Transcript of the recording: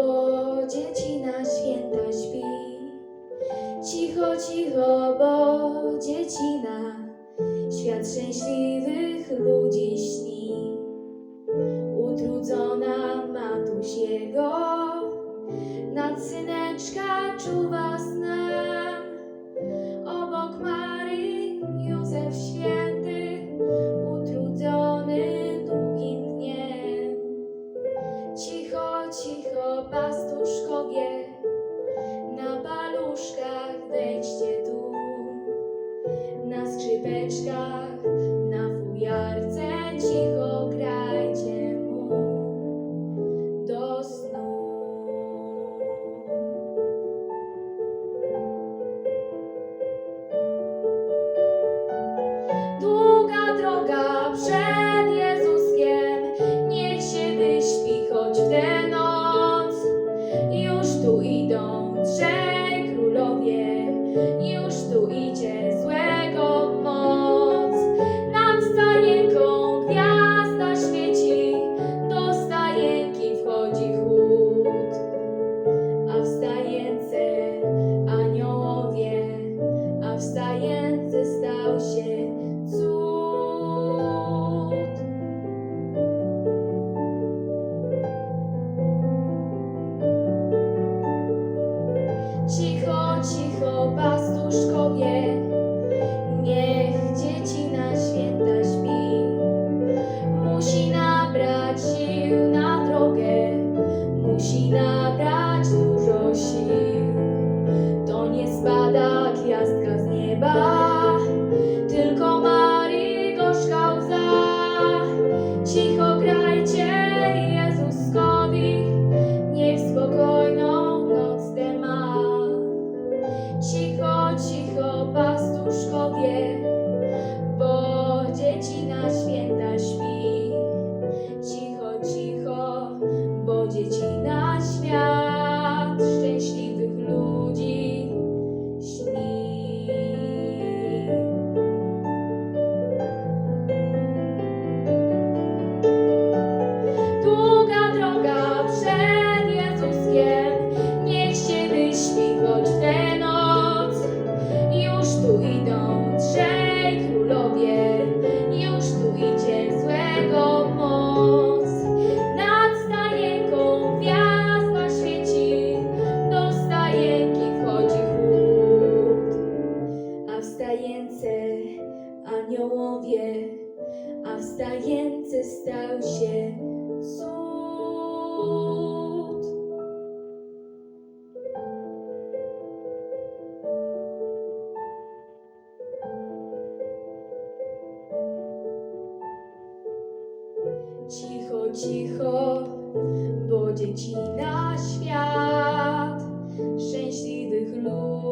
bo dzieci na święta śpi. Cicho, cicho, bo dzieci na świat szczęśliwych ludzi śni. Utrudzona matuś jego nad syneczka czuwa snem. Obok Maryi Józef święty, utrudzony długim dniem. Cicho, cicho, pastuszkowie, na paluszkach wejdźcie tu. Na skrzypeczkach, już tu idzie złego moc. Nad stajenką gwiazda świeci, do stajenki wchodzi chłód. A w aniołowie, a w stał się cud. Cicho, cicho, pastuszkowie, tylko Marii gorzka łza. Cicho grajcie a w stajence stał się cud. Cicho, cicho, bo dzieci na świat szczęśliwych ludzi